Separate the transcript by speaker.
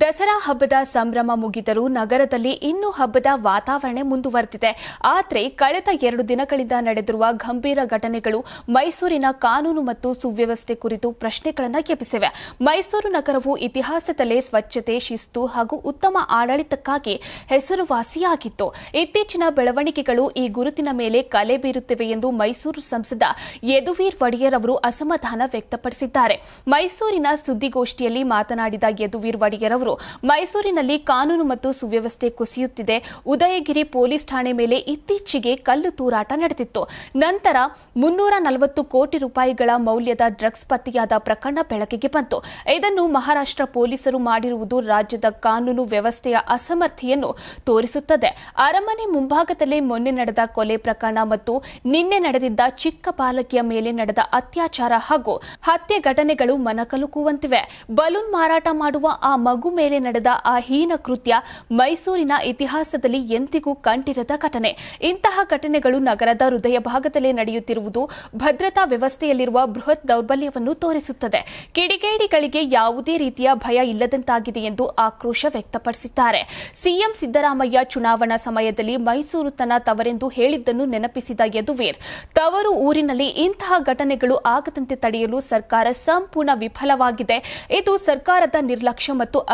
Speaker 1: ದಸರಾ ಹಬ್ಬದ ಸಂಭ್ರಮ ಮುಗಿದರೂ ನಗರದಲ್ಲಿ ಇನ್ನೂ ಹಬ್ಬದ ವಾತಾವರಣ ಮುಂದುವರೆದಿದೆ. ಆದರೆ ಕಳೆದ ಎರಡು ದಿನಗಳಿಂದ ನಡೆದಿರುವ ಗಂಭೀರ ಘಟನೆಗಳು ಮೈಸೂರಿನ ಕಾನೂನು ಮತ್ತು ಸುವ್ಯವಸ್ಥೆ ಕುರಿತು ಪ್ರಶ್ನೆಗಳನ್ನು ಎಬ್ಬಿಸಿವೆ. ಮೈಸೂರು ನಗರವು ಇತಿಹಾಸದಲ್ಲೇ ಸ್ವಚ್ಛತೆ, ಶಿಸ್ತು ಹಾಗೂ ಉತ್ತಮ ಆಡಳಿತಕ್ಕಾಗಿ ಹೆಸರುವಾಸಿಯಾಗಿತ್ತು. ಇತ್ತೀಚಿನ ಬೆಳವಣಿಗೆಗಳು ಈ ಗುರುತಿನ ಮೇಲೆ ಕಲೆ ಬೀರುತ್ತಿವೆ ಎಂದು ಮೈಸೂರು ಸಂಸದ ಯದುವೀರ್ ಒಡೆಯರ್ ಅವರು ಅಸಮಾಧಾನ ವ್ಯಕ್ತಪಡಿಸಿದ್ದಾರೆ. ಮೈಸೂರಿನ ಸುದ್ದಿಗೋಷ್ಠಿಯಲ್ಲಿ ಮಾತನಾಡಿದ ಯದುವೀರ್ ಒಡೆಯರ್ ಅವರು, ಮೈಸೂರಿನಲ್ಲಿ ಕಾನೂನು ಮತ್ತು ಸುವ್ಯವಸ್ಥೆ ಕುಸಿಯುತ್ತಿದೆ. ಉದಯಗಿರಿ ಪೊಲೀಸ್ ಠಾಣೆ ಮೇಲೆ ಇತ್ತೀಚೆಗೆ ಕಲ್ಲು ತೂರಾಟ ನಡೆದಿತ್ತು. ನಂತರ ಮುನ್ನೂರ ನಲವತ್ತು ಕೋಟಿ ರೂಪಾಯಿಗಳ ಮೌಲ್ಯದ ಡ್ರಗ್ಸ್ ಪತ್ತೆಯಾದ ಪ್ರಕರಣ ಬೆಳಕಿಗೆ ಬಂತು. ಇದನ್ನು ಮಹಾರಾಷ್ಟ್ರ ಪೊಲೀಸರು ಮಾಡಿರುವುದು ರಾಜ್ಯದ ಕಾನೂನು ವ್ಯವಸ್ಥೆಯ ಅಸಮರ್ಥೆಯನ್ನು ತೋರಿಸುತ್ತದೆ. ಅರಮನೆ ಮುಂಭಾಗದಲ್ಲೇ ಮೊನ್ನೆ ನಡೆದ ಕೊಲೆ ಪ್ರಕರಣ ಮತ್ತು ನಿನ್ನೆ ನಡೆದಿದ್ದ ಚಿಕ್ಕ ಬಾಲಕಿಯ ಮೇಲೆ ನಡೆದ ಅತ್ಯಾಚಾರ ಹಾಗೂ ಹತ್ಯೆ ಘಟನೆಗಳು ಮನಕಲುಕುವಂತಿವೆ. ಬಲೂನ್ ಮಾರಾಟ ಮಾಡುವ ಆ ಮಗು ಮೇಲೆ ನಡೆದ ಆ ಹೀನ ಕೃತ್ಯ ಮೈಸೂರಿನ ಇತಿಹಾಸದಲ್ಲಿ ಎಂದಿಗೂ ಕಂಡಿರದ ಘಟನೆ. ಇಂತಹ ಘಟನೆಗಳು ನಗರದ ಹೃದಯ ಭಾಗದಲ್ಲೇ ನಡೆಯುತ್ತಿರುವುದು ಭದ್ರತಾ ವ್ಯವಸ್ಥೆಯಲ್ಲಿರುವ ಬೃಹತ್ ದೌರ್ಬಲ್ಯವನ್ನು ತೋರಿಸುತ್ತದೆ. ಕಿಡಿಗೇಡಿಗಳಿಗೆ ಯಾವುದೇ ರೀತಿಯ ಭಯ ಇಲ್ಲದಂತಾಗಿದೆ ಎಂದು ಆಕ್ರೋಶ ವ್ಯಕ್ತಪಡಿಸಿದ್ದಾರೆ. ಸಿಎಂ ಸಿದ್ದರಾಮಯ್ಯ ಚುನಾವಣಾ ಸಮಯದಲ್ಲಿ ಮೈಸೂರು ತನ್ನ ತವರೆಂದು ಹೇಳಿದ್ದನ್ನು ನೆನಪಿಸಿದ ಯದುವೀರ್, ತವರು ಊರಿನಲ್ಲಿ ಇಂತಹ ಘಟನೆಗಳು ಆಗದಂತೆ ತಡೆಯಲು ಸರ್ಕಾರ ಸಂಪೂರ್ಣ ವಿಫಲವಾಗಿದೆ. ಇದು ಸರ್ಕಾರದ ನಿರ್ಲಕ್ಷ್ಯ ಮತ್ತು